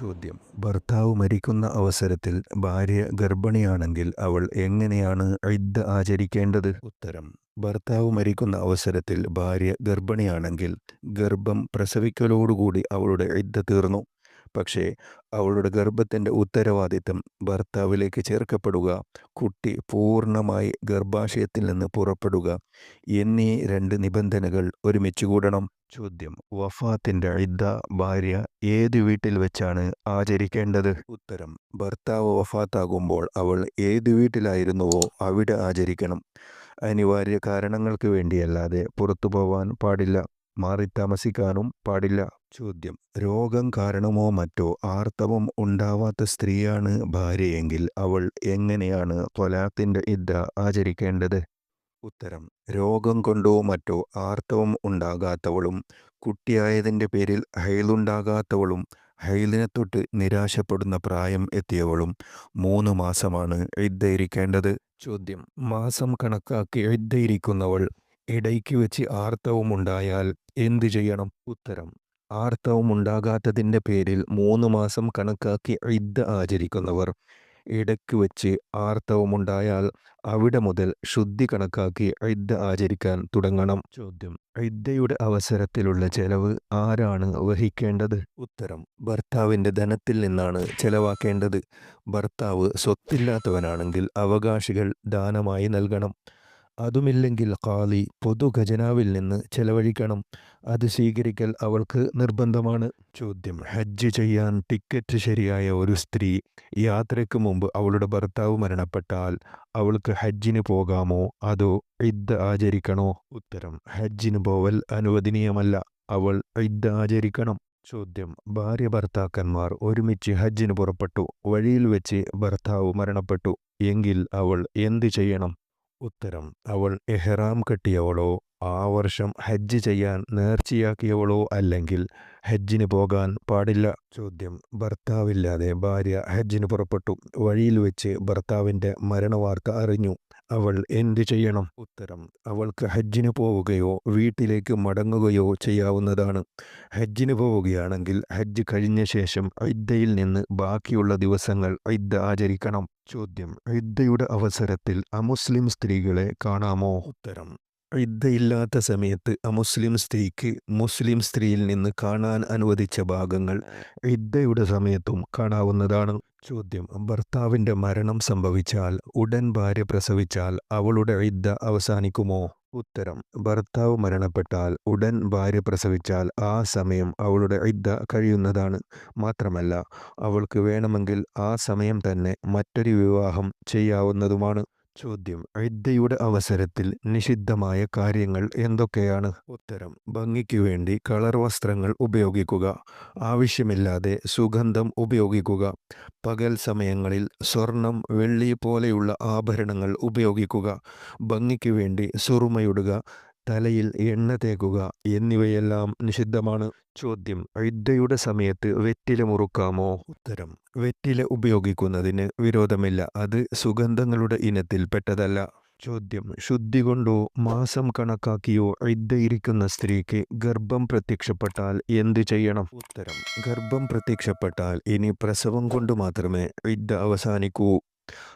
ചോദ്യം. ഭർത്താവ് മരിക്കുന്ന അവസരത്തിൽ ഭാര്യ ഗർഭിണിയാണെങ്കിൽ അവൾ എങ്ങനെയാണ് ഇദ്ദ ആചരിക്കേണ്ടത്? ഉത്തരം. ഭർത്താവ് മരിക്കുന്ന അവസരത്തിൽ ഭാര്യ ഗർഭിണിയാണെങ്കിൽ ഗർഭം പ്രസവിക്കലോടുകൂടി അവളുടെ ഇദ്ദ തീർന്നു. പക്ഷേ അവളുടെ ഗർഭത്തിന്റെ ഉത്തരവാദിത്തം ഭർത്താവിലേക്ക് ചേർക്കപ്പെടുക കുട്ടി പൂർണമായി ഗർഭാശയത്തിൽ നിന്ന് പുറപ്പെടുക എന്നീ രണ്ട് നിബന്ധനകൾ ഒരുമിച്ച് കൂടണം. ചോദ്യം. വഫാത്തിന്റെ ഇദ്ദ ഭാര്യ ഏത് വീട്ടിൽ വെച്ചാണ് ആചരിക്കേണ്ടത്? ഉത്തരം. ഭർത്താവ് വഫാത്താകുമ്പോൾ അവൾ ഏത് വീട്ടിലായിരുന്നുവോ അവിടെ ആചരിക്കണം. അനിവാര്യ കാരണങ്ങൾക്ക് വേണ്ടിയല്ലാതെ പുറത്തു പോവാൻ പാടില്ല. മാറി താമസിക്കാനും പാടില്ല. ചോദ്യം. രോഗം കാരണമോ മറ്റോ ആർത്തവം ഉണ്ടാവാത്ത സ്ത്രീയാണ് ഭാര്യയെങ്കിൽ അവൾ എങ്ങനെയാണ് ത്വലാത്തിന്റെ ഇദ്ദ ആചരിക്കേണ്ടത്? ഉത്തരം. രോഗം കൊണ്ടോ മറ്റോ ആർത്തവം ഉണ്ടാകാത്തവളും കുട്ടിയായതിന്റെ പേരിൽ ഹൈലുണ്ടാകാത്തവളും ഹൈലിനെ തൊട്ട് നിരാശപ്പെടുന്ന പ്രായം എത്തിയവളും മൂന്ന് മാസമാണ് എഴുതയിരിക്കേണ്ടത് ചോദ്യം. മാസം കണക്കാക്കി എഴുതയിരിക്കുന്നവൾ ഇടയ്ക്ക് വെച്ച് ആർത്തവമുണ്ടായാൽ എന്തു ചെയ്യണം? ഉത്തരം. ആർത്തവമുണ്ടാകാത്തതിന്റെ പേരിൽ മൂന്ന് മാസം കണക്കാക്കി ഇദ്ദ ആചരിക്കുന്നവർ ഇടയ്ക്ക് വെച്ച് ആർത്തവമുണ്ടായാൽ അവിടെ മുതൽ ശുദ്ധി കണക്കാക്കി ഇദ്ദ ആചരിക്കാൻ തുടങ്ങണം. ചോദ്യം. ഐദ്യയുടെ അവസരത്തിലുള്ള ചെലവ് ആരാണ് വഹിക്കേണ്ടത്? ഉത്തരം. ഭർത്താവിന്റെ ധനത്തിൽ നിന്നാണ് ചെലവാക്കേണ്ടത്. ഭർത്താവ് സ്വത്തില്ലാത്തവനാണെങ്കിൽ അവകാശികൾ ദാനമായി നൽകണം. അതുമില്ലെങ്കിൽ കാളി പൊതു ഖജനാവിൽ നിന്ന് ചെലവഴിക്കണം. അത് സ്വീകരിക്കൽ അവൾക്ക് നിർബന്ധമാണ്. ചോദ്യം. ഹജ്ജ് ചെയ്യാൻ ടിക്കറ്റ് ശരിയായ ഒരു സ്ത്രീ യാത്രയ്ക്ക് മുമ്പ് അവളുടെ ഭർത്താവ് മരണപ്പെട്ടാൽ അവൾക്ക് ഹജ്ജിന് പോകാമോ? അതോ ഇദ്ദ ആചരിക്കണോ? ഉത്തരം. ഹജ്ജിന് പോവൽ അനുവദനീയമല്ല. അവൾ ഇദ്ദ ആചരിക്കണം. ചോദ്യം. ഭാര്യ ഭർത്താക്കന്മാർ ഒരുമിച്ച് ഹജ്ജിന് പുറപ്പെട്ടു. വഴിയിൽ വെച്ച് ഭർത്താവ് മരണപ്പെട്ടു. എങ്കിൽ അവൾ എന്തു ചെയ്യണം? ഉത്തരം. അവൾ എഹ്റാം കെട്ടിയവളോ ആ വർഷം ഹജ്ജ് ചെയ്യാൻ നേർച്ചയാക്കിയവളോ അല്ലെങ്കിൽ ഹജ്ജിന് പോകാൻ പാടില്ല ചോദ്യം. ഭർത്താവില്ലാതെ ഭാര്യ ഹജ്ജിന് പുറപ്പെട്ടു. വഴിയിൽ വെച്ച് ഭർത്താവിന്റെ മരണവാർത്ത അറിഞ്ഞു. അവൾ എന്തു ചെയ്യണം? ഉത്തരം. അവൾക്ക് ഹജ്ജിന് പോവുകയോ വീട്ടിലേക്ക് മടങ്ങുകയോ ചെയ്യാവുന്നതാണ്. ഹജ്ജിന് പോവുകയാണെങ്കിൽ ഹജ്ജ് കഴിഞ്ഞ ശേഷം ഇദ്ദയിൽ നിന്ന് ബാക്കിയുള്ള ദിവസങ്ങൾ ഇദ്ദ ആചരിക്കണം. ചോദ്യം. ഇദ്ദയുടെ അവസരത്തിൽ അമുസ്ലിം സ്ത്രീകളെ കാണാമോ? ഉത്തരം. ഇദ്ദയില്ലാത്ത സമയത്ത് അമുസ്ലിം സ്ത്രീക്ക് മുസ്ലിം സ്ത്രീയിൽ നിന്ന് കാണാൻ അനുവദിച്ച ഭാഗങ്ങൾ ഇദ്ദയുടെ സമയത്തും കാണാവുന്നതാണ്. ചോദ്യം. ഭർത്താവിന്റെ മരണം സംഭവിച്ചാൽ ഉടൻ ഭാര്യ പ്രസവിച്ചാൽ അവളുടെ ഇദ്ദ അവസാനിക്കുമോ? ഉത്തരം. ഭർത്താവ് മരണപ്പെട്ടാൽ ഉടൻ ഭാര്യ പ്രസവിച്ചാൽ ആ സമയം അവളുടെ ഇദ്ദ കഴിയുന്നതാണ്. മാത്രമല്ല അവൾക്ക് വേണമെങ്കിൽ ആ സമയം തന്നെ മറ്റൊരു വിവാഹം ചെയ്യാവുന്നതുമാണ്. ചോദ്യം. ഇദ്ദയുടെ അവസരത്തിൽ നിഷിദ്ധമായ കാര്യങ്ങൾ എന്തൊക്കെയാണ്? ഉത്തരം. ഭംഗിക്കു വേണ്ടി കളർ വസ്ത്രങ്ങൾ ഉപയോഗിക്കുക. ആവശ്യമില്ലാതെ സുഗന്ധം ഉപയോഗിക്കുക. പകൽ സമയങ്ങളിൽ സ്വർണം വെള്ളി പോലെയുള്ള ആഭരണങ്ങൾ ഉപയോഗിക്കുക. ഭംഗിക്കു വേണ്ടി സുറുമയിടുക. തലയിൽ എണ്ണ തേക്കുക എന്നിവയെല്ലാം നിഷിദ്ധമാണ്. ചോദ്യം ഇദ്ദയുടെ സമയത്ത് വെറ്റില മുറുക്കാമോ? ഉത്തരം വെറ്റില ഉപയോഗിക്കുന്നതിന് വിരോധമില്ല. അത് സുഗന്ധങ്ങളുടെ ഇനത്തിൽ പെട്ടതല്ല. ചോദ്യം ശുദ്ധി കൊണ്ടോ മാസം കണക്കാക്കിയോ ഇദ്ദയിരിക്കുന്ന സ്ത്രീക്ക് ഗർഭം പ്രത്യക്ഷപ്പെട്ടാൽ എന്ത് ചെയ്യണം? ഉത്തരം ഗർഭം പ്രത്യക്ഷപ്പെട്ടാൽ ഇനി പ്രസവം കൊണ്ട് മാത്രമേ ഇദ്ദ അവസാനിക്കൂ.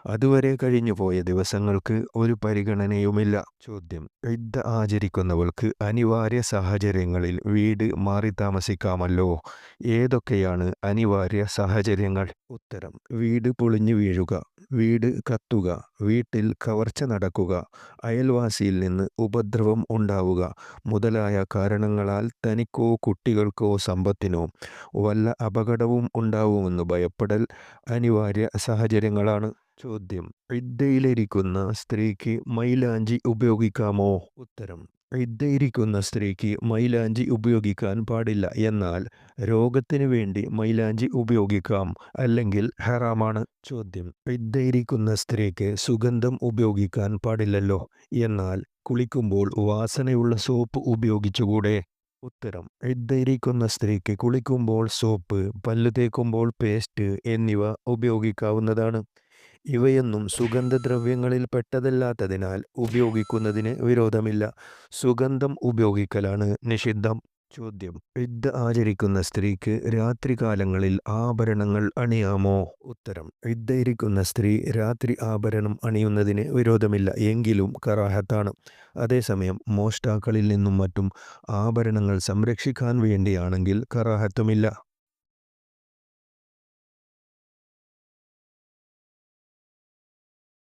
അതുവരെ കഴിഞ്ഞുപോയ ദിവസങ്ങൾക്ക് ഒരു പരിഗണനയുമില്ല. ചോദ്യം. ഇദ്ദ ആചരിക്കുന്നവൾക്ക് അനിവാര്യ സാഹചര്യങ്ങളിൽ വീട് മാറി താമസിക്കാമല്ലോ? ഏതൊക്കെയാണ് അനിവാര്യ സാഹചര്യങ്ങൾ? ഉത്തരം. വീട് പൊളിഞ്ഞു വീഴുക. വീട് കത്തുക. വീട്ടിൽ കവർച്ച നടക്കുക. അയൽവാസിയിൽ നിന്ന് ഉപദ്രവം ഉണ്ടാവുക. മുതലായ കാരണങ്ങളാൽ തനിക്കോ കുട്ടികൾക്കോ സമ്പത്തിനോ വല്ല അപകടവും ഉണ്ടാവുമെന്ന് ഭയപ്പെടൽ അനിവാര്യ സാഹചര്യങ്ങളാണ്. ചോദ്യം. ഇദ്ദയിലിരിക്കുന്ന സ്ത്രീക്ക് മൈലാഞ്ചി ഉപയോഗിക്കാമോ? ഉത്തരം. ഇദ്ദയിരിക്കുന്ന സ്ത്രീക്ക് മൈലാഞ്ചി ഉപയോഗിക്കാൻ പാടില്ല. എന്നാൽ രോഗത്തിന് വേണ്ടി മൈലാഞ്ചി ഉപയോഗിക്കാം അല്ലെങ്കിൽ ഹെറാമാണ്. ചോദ്യം. ഇദ്ദയിരിക്കുന്ന സ്ത്രീക്ക് സുഗന്ധം ഉപയോഗിക്കാൻ പാടില്ലല്ലോ. എന്നാൽ കുളിക്കുമ്പോൾ വാസനയുള്ള സോപ്പ് ഉപയോഗിച്ചുകൂടെ? ഉത്തരം. ഇദ്ദയിരിക്കുന്ന സ്ത്രീക്ക് കുളിക്കുമ്പോൾ സോപ്പ് പല്ലു തേക്കുമ്പോൾ പേസ്റ്റ് എന്നിവ ഉപയോഗിക്കാവുന്നതാണ്. ഇവയൊന്നും സുഗന്ധദ്രവ്യങ്ങളിൽ പെട്ടതല്ലാത്തതിനാൽ ഉപയോഗിക്കുന്നതിന് വിരോധമില്ല. സുഗന്ധം ഉപയോഗിക്കലാണ് നിഷിദ്ധം. ചോദ്യം. ഇദ്ദ ആചരിക്കുന്ന സ്ത്രീക്ക് രാത്രികാലങ്ങളിൽ ആഭരണങ്ങൾ അണിയാമോ? ഉത്തരം. ഇദ്ദയിരിക്കുന്ന സ്ത്രീ രാത്രി ആഭരണം അണിയുന്നതിന് വിരോധമില്ല. എങ്കിലും കറാഹത്താണ്. അതേസമയം മോഷ്ടാക്കളിൽ നിന്നും മറ്റും ആഭരണങ്ങൾ സംരക്ഷിക്കാൻ വേണ്ടിയാണെങ്കിൽ കറാഹത്തുമില്ല.